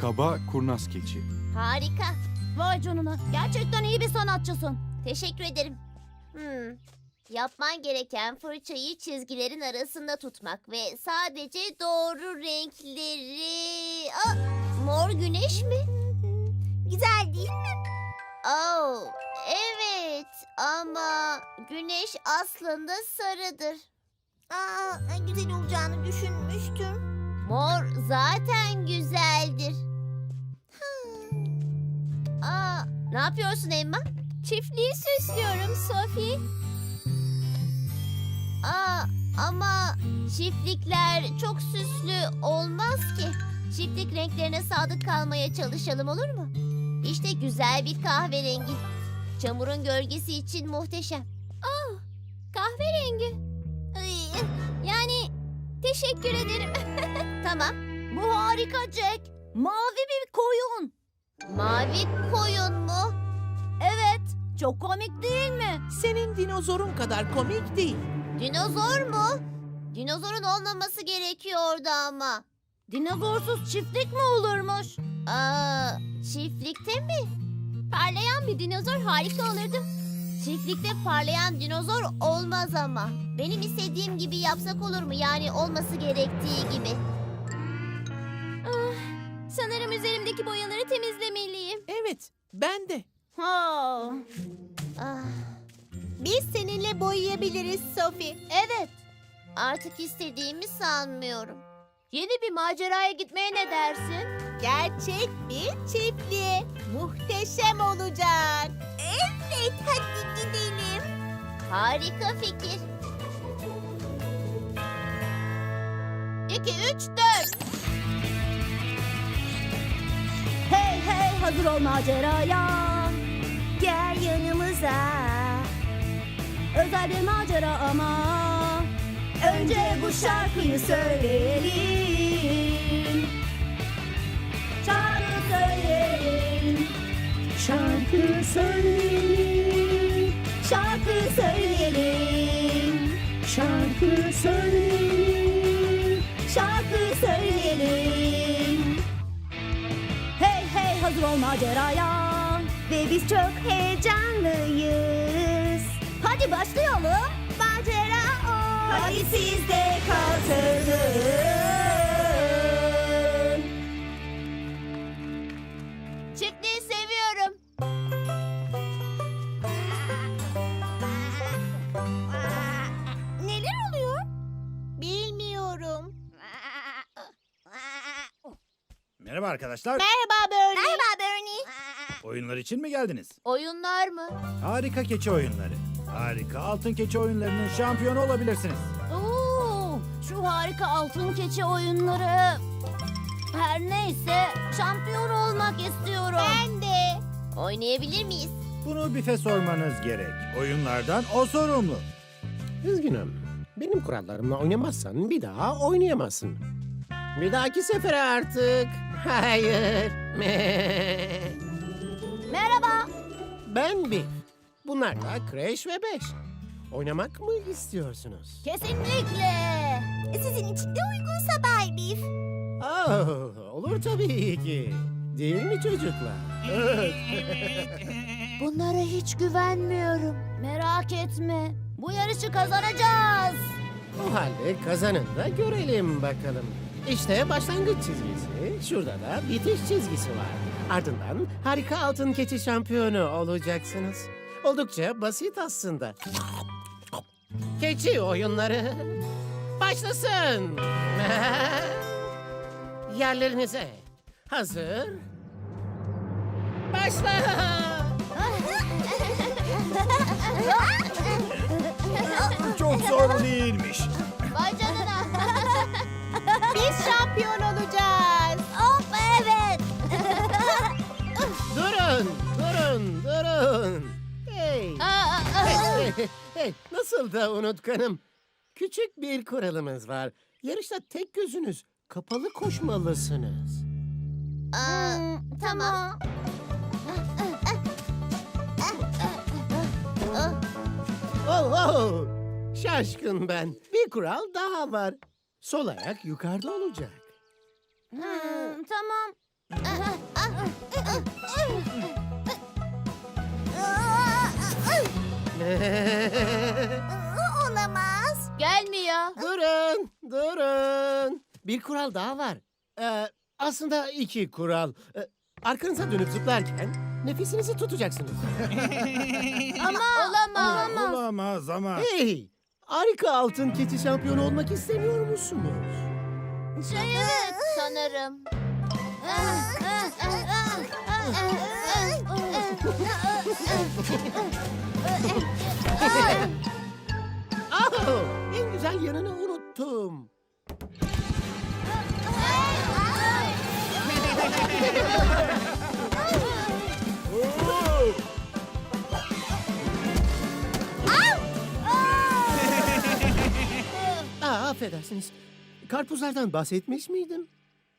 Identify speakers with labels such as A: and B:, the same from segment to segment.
A: Kaba kurnaz keçi.
B: Harika.
C: Vay canına. Gerçekten iyi bir sanatçısın.
B: Teşekkür ederim. Hmm. Yapman gereken fırçayı çizgilerin arasında tutmak ve sadece doğru renkleri... Aa, mor güneş mi? Güzel değil mi? Oh, evet ama güneş aslında sarıdır. Aa, güzel olacağını düşünmüştüm. Mor zaten güzeldir. Ne yapıyorsun Emma?
C: Çiftliği süslüyorum Sophie.
B: Aa, ama çiftlikler çok süslü olmaz ki. Çiftlik renklerine sadık kalmaya çalışalım olur mu? İşte güzel bir kahverengi. Çamurun gölgesi için muhteşem.
C: Kahverengi.
B: Ay,
C: Yani teşekkür ederim.
B: tamam.
C: Bu harika Jack. Mavi bir koyun.
B: Mavi koyun mu?
C: Evet. Çok komik değil mi?
D: Senin dinozorun kadar komik değil.
B: Dinozor mu? Dinozorun olmaması gerekiyordu ama.
C: Dinozorsuz çiftlik mi olurmuş?
B: Aa, çiftlikte mi?
C: Parlayan bir dinozor harika olurdu.
B: Çiftlikte parlayan dinozor olmaz ama. Benim istediğim gibi yapsak olur mu? Yani olması gerektiği gibi.
C: Sanırım üzerimdeki boyaları temizlemeliyim.
D: Evet, ben de.
C: Ha.
B: Ah,
C: Biz seninle boyayabiliriz Sophie. Evet.
B: artık istediğimi sanmıyorum.
C: Yeni bir maceraya gitmeye ne dersin? Gerçek bir çiftliğe. Muhteşem olacak.
B: Evet, hadi gidelim. Harika fikir.
C: İki, üç, dört. Hazır ol maceraya. Gel yanımıza. Özel bir macera ama. Önce bu şarkıyı söyleyelim. Şarkı söyleyelim. Şarkı söyleyelim. Şarkı söyleyelim. Şarkı söyleyelim. Hazır ol maceraya. Ve biz çok heyecanlıyız. Hadi başlayalım. Macera o. Hadi siz de katılın.
E: Merhaba arkadaşlar.
C: Merhaba Bernie.
B: Merhaba Bernie.
E: Oyunlar için mi geldiniz?
B: Oyunlar mı?
E: Harika keçi oyunları. Harika altın keçi oyunlarının şampiyonu olabilirsiniz.
C: Oo, şu harika altın keçi oyunları. Her neyse şampiyon olmak istiyorum. Ben de.
B: Oynayabilir miyiz?
E: Bunu bife sormanız gerek. Oyunlardan o sorumlu.
F: Üzgünüm. Benim kurallarımla oynamazsan bir daha oynayamazsın. Bir dahaki sefere artık. Hayır.
C: Merhaba.
F: ben bir. Bunlar da Crash ve Beş. Oynamak mı istiyorsunuz?
C: Kesinlikle.
B: Sizin için de uygunsa Bay Beef.
F: Oh, olur tabii ki. Değil mi çocuklar? Evet.
C: Bunlara hiç güvenmiyorum. Merak etme. Bu yarışı kazanacağız.
F: O halde kazanın da görelim bakalım. İşte başlangıç çizgisi. Şurada da bitiş çizgisi var. Ardından harika altın keçi şampiyonu olacaksınız. Oldukça basit aslında. Keçi oyunları başlasın. Yerlerinize. Hazır. Başla.
E: Çok zor değilmiş.
F: Durun. Hey. Hey, hey, hey, nasıl da unutkanım. Küçük bir kuralımız var. Yarışta tek gözünüz kapalı koşmalısınız.
B: Aa, tamam.
F: Oh, oh. Şaşkın ben. Bir kural daha var. Sol ayak yukarıda olacak.
C: Hmm, tamam.
B: Olamaz. Gelmiyor.
F: durun, durun. Bir kural daha var. Ee, aslında iki kural. Ee, arkanıza dönüp zıplarken nefesinizi tutacaksınız.
B: Ama olamaz.
E: Olamaz ama.
F: Hey! Harika altın keçi şampiyonu olmak istemiyor musunuz?
B: Evet sanırım.
F: Oh, en güzel yanını unuttum. Aa, affedersiniz. Karpuzlardan bahsetmiş miydim?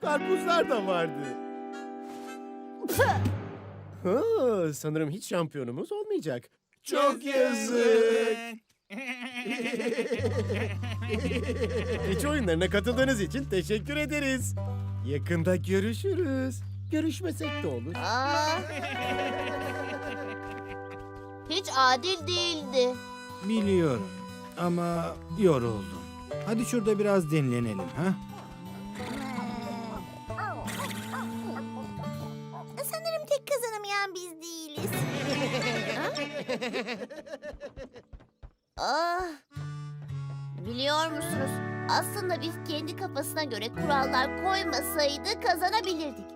F: Karpuzlar da vardı. Ha, sanırım hiç şampiyonumuz olmayacak. Çok yazık. Keçi oyunlarına katıldığınız için teşekkür ederiz. Yakında görüşürüz. Görüşmesek de olur.
B: Aa. Hiç adil değildi.
E: Biliyorum ama yoruldum. Hadi şurada biraz dinlenelim ha?
B: Ah, biliyor musunuz? Aslında biz kendi kafasına göre kurallar koymasaydı kazanabilirdik.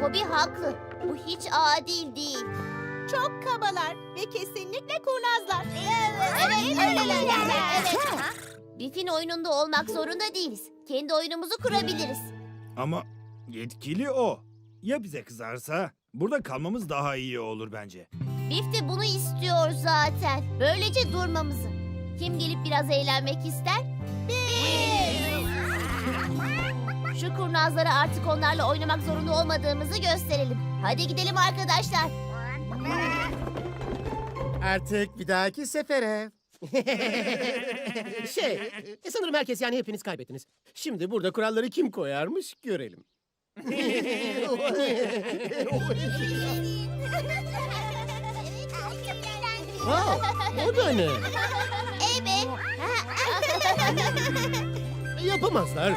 B: Kobi haklı. Bu hiç adil değil.
A: Çok kabalar ve kesinlikle kurnazlar.
B: Evet. Evet. Biff'in oyununda olmak zorunda değiliz. Kendi oyunumuzu kurabiliriz.
E: Ama yetkili o. Ya bize kızarsa? Burada kalmamız daha iyi olur bence.
B: Biff de bunu istiyor zaten. Böylece durmamızı. Kim gelip biraz eğlenmek ister? Biz! Şu kurnazlara artık onlarla oynamak zorunda olmadığımızı gösterelim. Hadi gidelim arkadaşlar.
F: Artık bir dahaki sefere. şey, e, sanırım herkes yani hepiniz kaybettiniz. Şimdi burada kuralları kim koyarmış görelim. Wow, o da ne?
B: Evet.
F: Yapamazlar.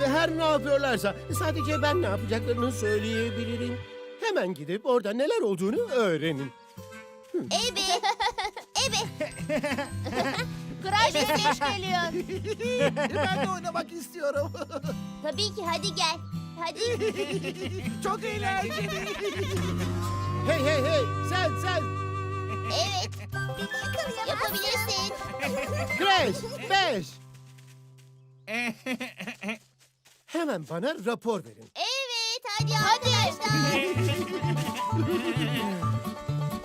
F: Ve her ne yapıyorlarsa sadece ben ne yapacaklarını söyleyebilirim. Hemen gidip orada neler olduğunu öğrenin.
B: Evet. Evet. Kral evet. geliyor.
D: ben de oynamak istiyorum.
B: Tabii ki hadi gel. Hadi.
D: Çok eğlenceli.
F: Hey hey hey sen sen.
B: Evet. Yapabilirsin.
F: Crash 5. Hemen bana rapor verin.
B: Evet hadi, arkadaşlar.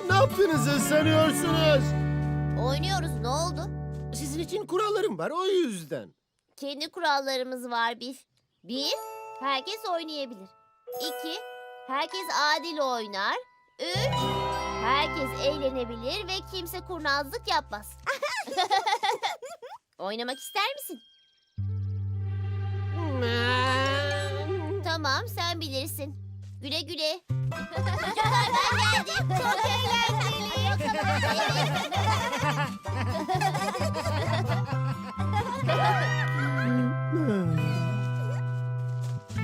F: Ne yaptığınızı sanıyorsunuz?
B: Oynuyoruz ne oldu?
F: Sizin için kurallarım var o yüzden.
B: Kendi kurallarımız var bir. Bir, herkes oynayabilir. İki, herkes adil oynar. Üç, herkes eğlenebilir ve kimse kurnazlık yapmaz. Oynamak ister misin? Tamam, sen bilirsin. Güle güle. Çocuklar ben geldim. Çok eğlenceli.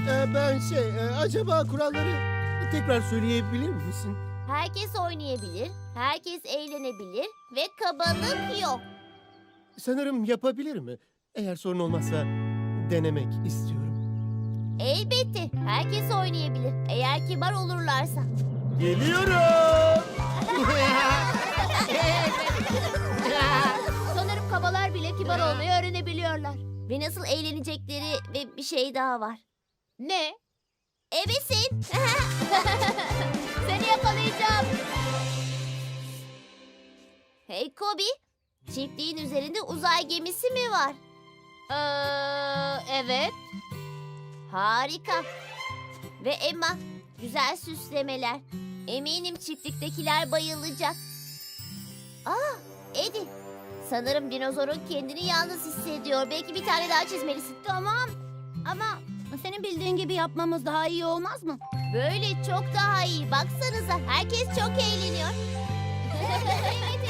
F: Ee, ben şey e, acaba kuralları tekrar söyleyebilir misin?
B: Herkes oynayabilir, herkes eğlenebilir ve kabalık yok.
F: Sanırım yapabilir mi? Eğer sorun olmazsa denemek istiyorum.
B: Elbette herkes oynayabilir eğer kibar olurlarsa.
F: Geliyorum.
B: Sanırım kabalar bile kibar olmayı öğrenebiliyorlar. Ve nasıl eğlenecekleri ve bir şey daha var. Ne? Ebesin. Seni yakalayacağım. Hey Kobi, çiftliğin üzerinde uzay gemisi mi var? Ee, evet. Harika. Ve Emma, güzel süslemeler. Eminim çiftliktekiler bayılacak. Aa, Eddie. Sanırım dinozorun kendini yalnız hissediyor. Belki bir tane daha çizmelisin. Tamam. Ama
C: Senin bildiğin gibi yapmamız daha iyi olmaz mı?
B: Böyle çok daha iyi. Baksanıza herkes çok eğleniyor.